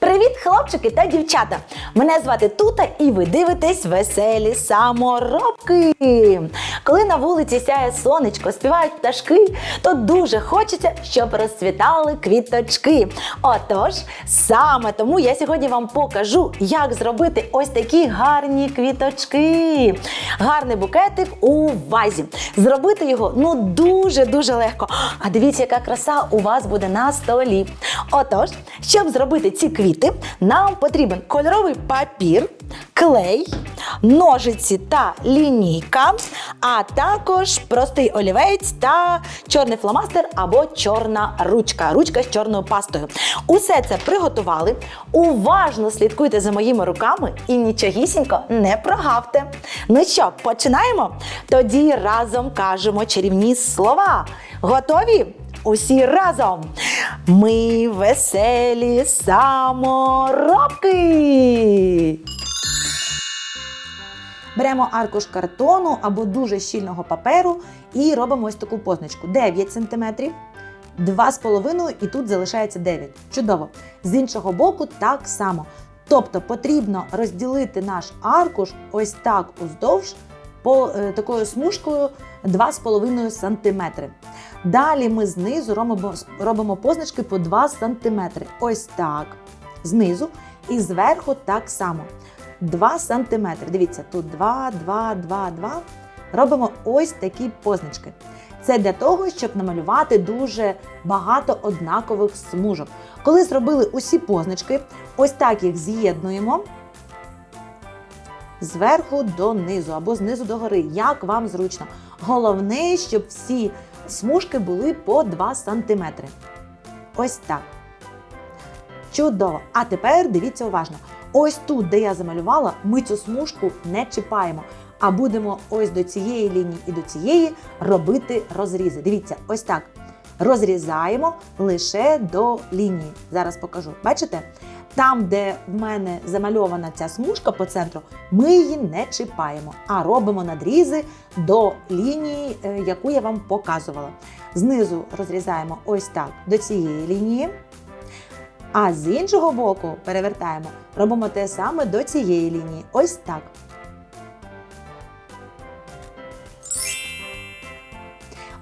Привіт, хлопчики та дівчата! Мене звати Тута, і ви дивитесь веселі саморобки. Коли на вулиці сяє сонечко, співають пташки, то дуже хочеться, щоб розцвітали квіточки. Отож, саме тому я сьогодні вам покажу, як зробити ось такі гарні квіточки. Гарний букетик у вазі. Зробити його ну дуже-дуже легко. А дивіться, яка краса у вас буде на столі. Отож, щоб зробити ці квіти, нам потрібен кольоровий папір, клей, ножиці та лінійка, а також простий олівець та чорний фломастер або чорна ручка. Ручка з чорною пастою. Усе це приготували. Уважно слідкуйте за моїми руками і нічогісінько не прогавте. Ну що, починаємо? Тоді разом кажемо чарівні слова. Готові? Усі разом. Ми веселі саморобки. Беремо аркуш картону або дуже щільного паперу і робимо ось таку позначку. 9 см, 2,5 і тут залишається 9. Чудово. З іншого боку так само. Тобто потрібно розділити наш аркуш ось так уздовж по е, такою смужкою 2,5 см. Далі ми знизу робимо, робимо позначки по 2 см. Ось так. Знизу і зверху так само. 2 см. Дивіться, тут 2, 2, 2, 2. Робимо ось такі позначки. Це для того, щоб намалювати дуже багато однакових смужок. Коли зробили усі позначки, ось так їх з'єднуємо зверху до низу або знизу до гори, як вам зручно. Головне, щоб всі смужки були по 2 см. Ось так. Чудово! А тепер дивіться уважно. Ось тут, де я замалювала, ми цю смужку не чіпаємо, а будемо ось до цієї лінії і до цієї робити розрізи. Дивіться, ось так. Розрізаємо лише до лінії. Зараз покажу. Бачите? Там, де в мене замальована ця смужка по центру, ми її не чіпаємо, а робимо надрізи до лінії, е, яку я вам показувала. Знизу розрізаємо ось так до цієї лінії. А з іншого боку перевертаємо, робимо те саме до цієї лінії. Ось так.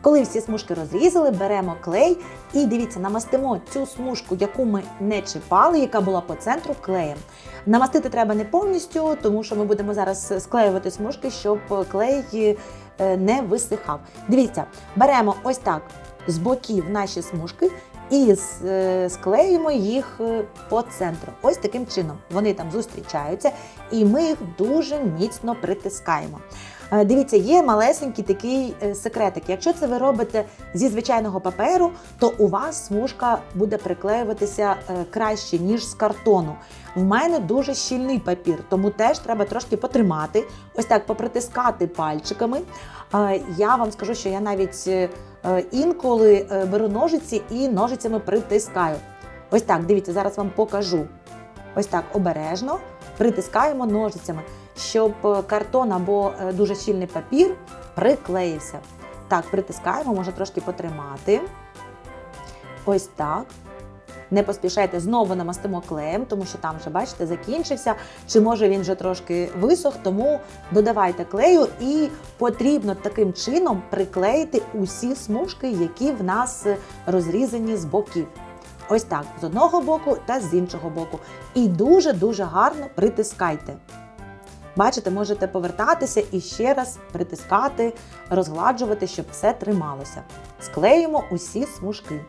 Коли всі смужки розрізали, беремо клей і дивіться, намастимо цю смужку, яку ми не чіпали, яка була по центру клеєм. Намастити треба не повністю, тому що ми будемо зараз склеювати смужки, щоб клей е, не висихав. Дивіться, беремо ось так з боків наші смужки і е, склеїмо їх е, по центру. Ось таким чином. Вони там зустрічаються, і ми їх дуже міцно притискаємо. Е, Дивіться, є малесенький такий е, секретик. Якщо це ви робите зі звичайного паперу, то у вас смужка буде приклеюватися е, краще, ніж з картону. В мене дуже щільний папір, тому теж треба трошки потримати, ось так попритискати пальчиками. Я вам скажу, що я навіть інколи беру ножиці і ножицями притискаю. Ось так, дивіться, зараз вам покажу. Ось так обережно притискаємо ножицями, щоб е, картон або е, дуже щільний папір приклеївся. Так, притискаємо, можна трошки потримати. Ось так. Не поспішайте, знову намастимо клеєм, тому що там вже, бачите, закінчився. Чи може він вже трошки висох, тому додавайте клею і потрібно таким чином приклеїти усі смужки, які в нас е, розрізані з боків. Ось так, з одного боку та з іншого боку. І дуже-дуже гарно притискайте. Бачите, можете повертатися і ще раз притискати, розгладжувати, щоб все трималося. Склеїмо усі смужки.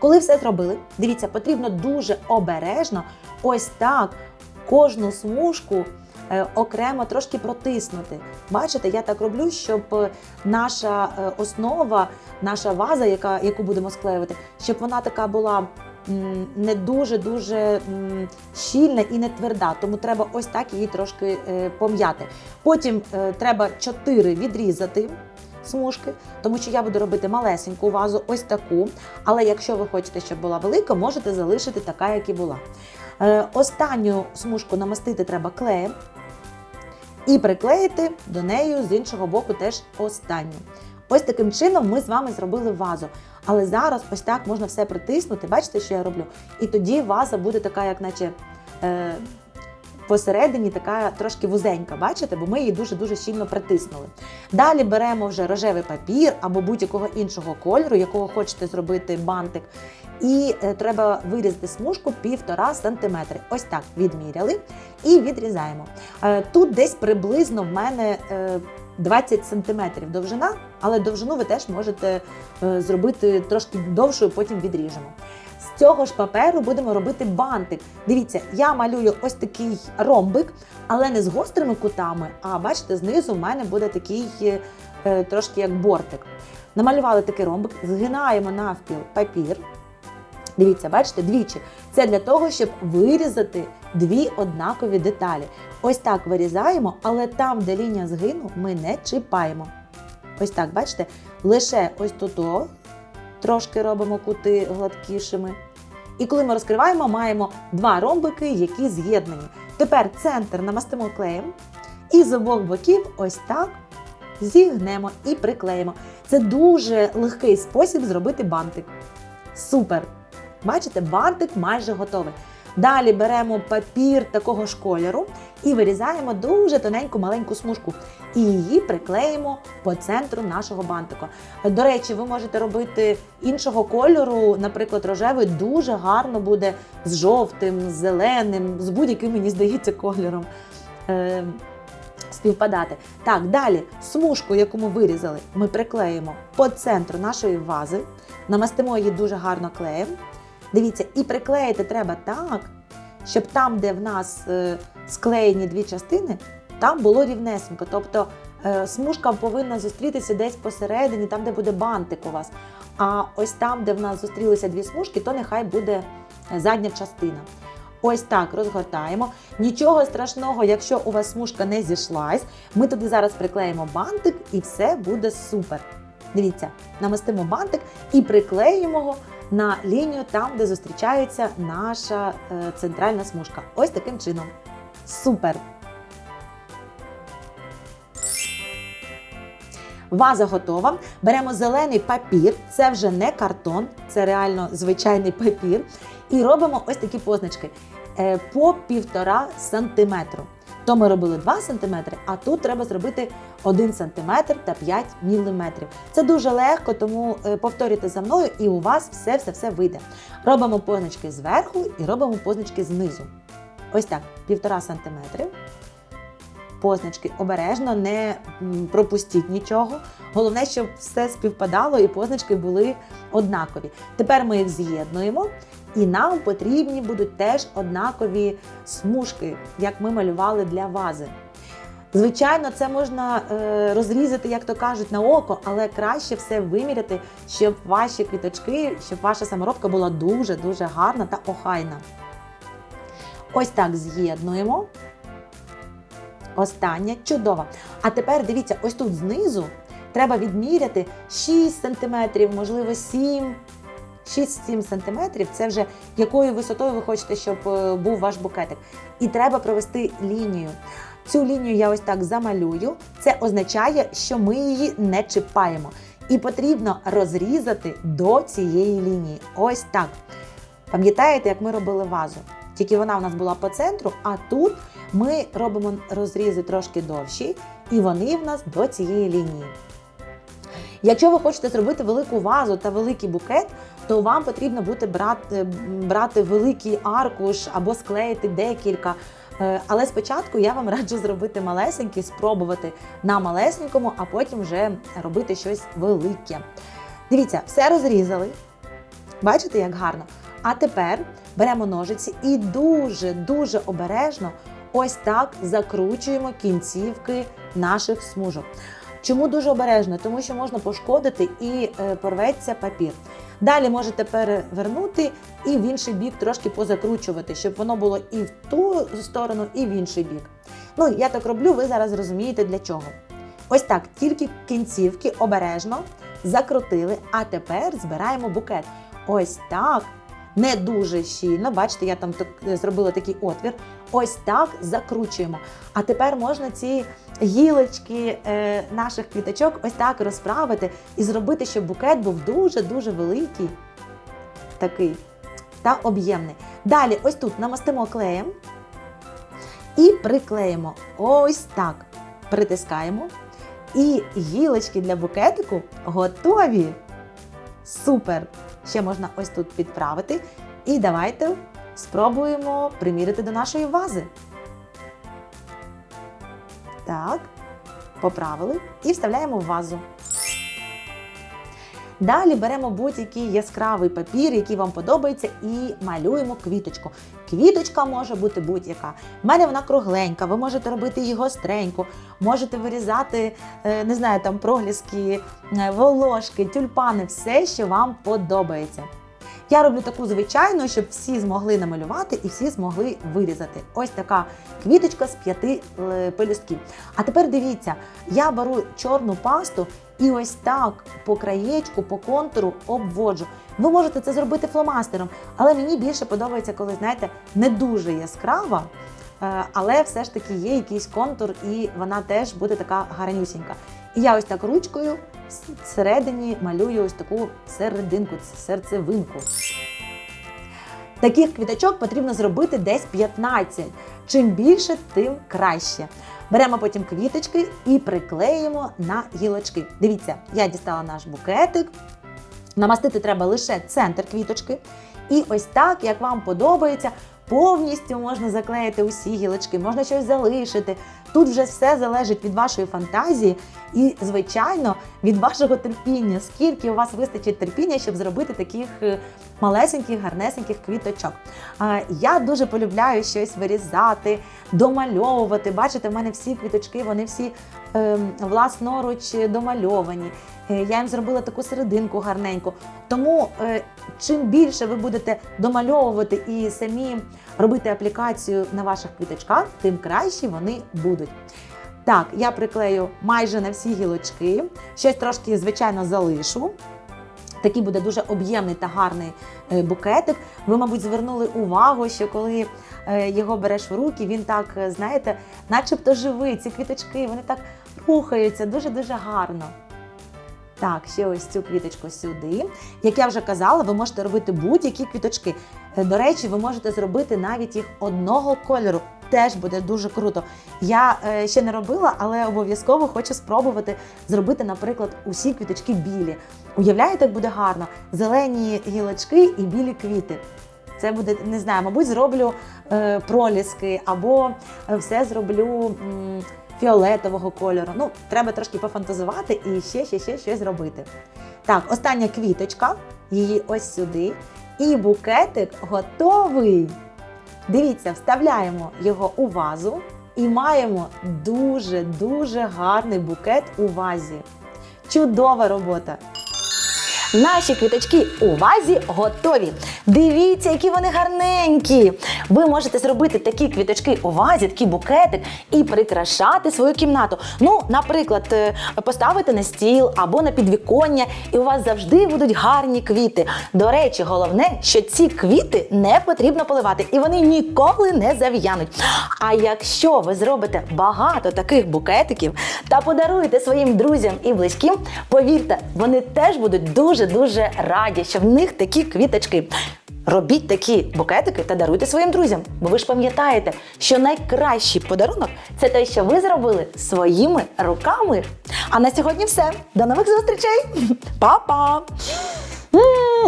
Коли все зробили, дивіться, потрібно дуже обережно ось так кожну смужку е, окремо трошки протиснути. Бачите, я так роблю, щоб е, наша е, основа, наша ваза, яка, яку будемо склеювати, щоб вона така була не дуже дуже щільна і не тверда. Тому треба ось так її трошки е, пом'яти. Потім е, треба 4 відрізати. Смужки, тому що я буду робити малесеньку вазу, ось таку. Але якщо ви хочете, щоб була велика, можете залишити така, як і була. Е, останню смужку намастити треба клеєм і приклеїти до неї з іншого боку теж останню. Ось таким чином ми з вами зробили вазу. Але зараз ось так можна все притиснути. Бачите, що я роблю? І тоді ваза буде така, як наче. Е, Посередині така трошки вузенька, бачите, бо ми її дуже-дуже щільно притиснули. Далі беремо вже рожевий папір або будь-якого іншого кольору, якого хочете зробити бантик. І е, треба вирізати смужку 1,5 см. Ось так відміряли і відрізаємо. Е, тут десь приблизно в мене е, 20 см довжина, але довжину ви теж можете е, зробити трошки довшою, потім відріжемо. З цього ж паперу будемо робити бантик. Дивіться, я малюю ось такий ромбик, але не з гострими кутами, а бачите, знизу в мене буде такий е, трошки як бортик. Намалювали такий ромбик, згинаємо навпіл папір. Дивіться, бачите, двічі. Це для того, щоб вирізати дві однакові деталі. Ось так вирізаємо, але там, де лінія згину, ми не чіпаємо. Ось так, бачите? Лише ось тут трошки робимо кути гладкішими. І коли ми розкриваємо, маємо два ромбики, які з'єднані. Тепер центр намастимо клеєм і з обох боків ось так зігнемо і приклеїмо. Це дуже легкий спосіб зробити бантик. Супер! Бачите, бантик майже готовий. Далі беремо папір такого ж кольору і вирізаємо дуже тоненьку маленьку смужку. І її приклеїмо по центру нашого бантика. До речі, ви можете робити іншого кольору, наприклад, рожевий, дуже гарно буде з жовтим, з зеленим, з будь-яким, мені здається, кольором. Е, Співпадати. Так, далі смужку, яку ми вирізали, ми приклеїмо по центру нашої вази, намастимо її дуже гарно клеєм. Дивіться, і приклеїти треба так, щоб там, де в нас е, склеєні дві частини, там було рівнесенько. Тобто е, смужка повинна зустрітися десь посередині, там, де буде бантик у вас. А ось там, де в нас зустрілися дві смужки, то нехай буде е, задня частина. Ось так розгортаємо. Нічого страшного, якщо у вас смужка не зійшлась, ми туди зараз приклеїмо бантик і все буде супер. Дивіться, намастимо бантик і приклеїмо його на лінію там, де зустрічається наша е, центральна смужка. Ось таким чином. Супер! Ваза готова. Беремо зелений папір, це вже не картон, це реально звичайний папір. І робимо ось такі позначки по півтора сантиметру. То ми робили 2 см, а тут треба зробити 1 см та 5 мм. Це дуже легко, тому е, повторюйте за мною і у вас все-все-все вийде. Робимо позначки зверху і робимо позначки знизу. Ось так, 1,5 см. Позначки обережно, не пропустіть нічого. Головне, щоб все співпадало і позначки були однакові. Тепер ми їх з'єднуємо, і нам потрібні будуть теж однакові смужки, як ми малювали для вази. Звичайно, це можна е, розрізати, як то кажуть, на око, але краще все виміряти, щоб ваші квіточки, щоб ваша саморобка була дуже-дуже гарна та охайна. Ось так з'єднуємо. Остання чудова. А тепер дивіться, ось тут знизу треба відміряти 6 см, можливо, 7 6-7 см це вже якою висотою ви хочете, щоб е, був ваш букетик. І треба провести лінію. Цю лінію я ось так замалюю. Це означає, що ми її не чіпаємо. І потрібно розрізати до цієї лінії. Ось так. Пам'ятаєте, як ми робили вазу? Тільки вона в нас була по центру, а тут ми робимо розрізи трошки довші, і вони в нас до цієї лінії. Якщо ви хочете зробити велику вазу та великий букет, то вам потрібно буде брати, брати великий аркуш або склеїти декілька. Е, Але спочатку я вам раджу зробити малесенький, спробувати на малесенькому, а потім вже робити щось велике. Дивіться, все розрізали. Бачите, як гарно? А тепер беремо ножиці і дуже-дуже обережно ось так закручуємо кінцівки наших смужок. Чому дуже обережно? Тому що можна пошкодити і е, порветься папір. Далі можете перевернути і в інший бік трошки позакручувати, щоб воно було і в ту сторону, і в інший бік. Ну, я так роблю, ви зараз розумієте для чого. Ось так, тільки кінцівки обережно закрутили, а тепер збираємо букет. Ось так. Не дуже щільно, бачите, я там так, е, зробила такий отвір. Ось так закручуємо. А тепер можна ці гілочки е, наших квіточок ось так розправити і зробити, щоб букет був дуже-дуже великий, такий та об'ємний. Далі, ось тут намастимо клеєм і приклеїмо. Ось так. Притискаємо. І гілочки для букетику готові. Супер! Ще можна ось тут підправити. І давайте спробуємо примірити до нашої вази. Так, поправили і вставляємо в вазу. Далі беремо будь-який яскравий папір, який вам подобається, і малюємо квіточку. Квіточка може бути будь-яка. У мене вона кругленька, ви можете робити її гостреньку, можете вирізати, е, не знаю, там прогліски, е, волошки, тюльпани, все, що вам подобається. Я роблю таку звичайну, щоб всі змогли намалювати і всі змогли вирізати. Ось така квіточка з п'яти е, пелюстків. А тепер дивіться, я беру чорну пасту і ось так по краєчку, по контуру обводжу. Ви можете це зробити фломастером, але мені більше подобається, коли, знаєте, не дуже яскрава, е, але все ж таки є якийсь контур, і вона теж буде така гарнюсінька. І я ось так ручкою всередині малюю ось таку серединку, серцевинку. Таких квіточок потрібно зробити десь 15. Чим більше, тим краще. Беремо потім квіточки і приклеїмо на гілочки. Дивіться, я дістала наш букетик. Намастити треба лише центр квіточки. І ось так, як вам подобається, повністю можна заклеїти усі гілочки, можна щось залишити. Тут вже все залежить від вашої фантазії і, звичайно, від вашого терпіння. Скільки у вас вистачить терпіння, щоб зробити таких е, малесеньких, гарнесеньких квіточок. Я дуже полюбляю щось вирізати, домальовувати. Бачите, в мене всі квіточки, вони всі е, власноруч домальовані. Е, Я їм зробила таку серединку гарненьку. Тому е, чим більше ви будете домальовувати і самі робити аплікацію на ваших квіточках, тим кращі вони будуть. Так, я приклею майже на всі гілочки. Щось трошки, звичайно, залишу. Такий буде дуже об'ємний та гарний е, букетик. Ви, мабуть, звернули увагу, що коли е, його береш в руки, він так, е, знаєте, начебто живий. Ці квіточки, вони так рухаються дуже-дуже гарно. Так, ще ось цю квіточку сюди. Як я вже казала, ви можете робити будь-які квіточки. Е, До речі, ви можете зробити навіть їх одного кольору. Теж буде дуже круто. Я е, ще не робила, але обов'язково хочу спробувати зробити, наприклад, усі квіточки білі. Уявляєте, як буде гарно? Зелені гілочки і білі квіти. Це буде, не знаю, мабуть, зроблю е, проліски або е, все зроблю м, фіолетового кольору. Ну, треба трошки пофантазувати і ще, ще, ще щось зробити. Так, остання квіточка, її ось сюди. І букетик готовий. Дивіться, вставляємо його у вазу і маємо дуже-дуже гарний букет у вазі. Чудова робота! Наші квіточки у вазі готові. Дивіться, які вони гарненькі. Ви можете зробити такі квіточки у вазі, такий букетик і прикрашати свою кімнату. Ну, наприклад, е, поставити на стіл або на підвіконня, і у вас завжди будуть гарні квіти. До речі, головне, що ці квіти не потрібно поливати, і вони ніколи не зав'януть. А якщо ви зробите багато таких букетиків та подаруєте своїм друзям і близьким, повірте, вони теж будуть дуже-дуже раді, що в них такі квіточки. Робіть такі букетики та даруйте своїм друзям, бо ви ж пам'ятаєте, що найкращий подарунок це те, що ви зробили своїми руками. А на сьогодні все. До нових зустрічей! Па-па!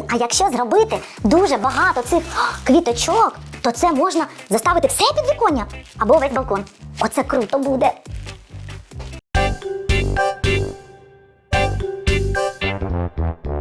А якщо зробити дуже багато цих квіточок, то це можна заставити все підвіконня або весь балкон. Оце круто буде.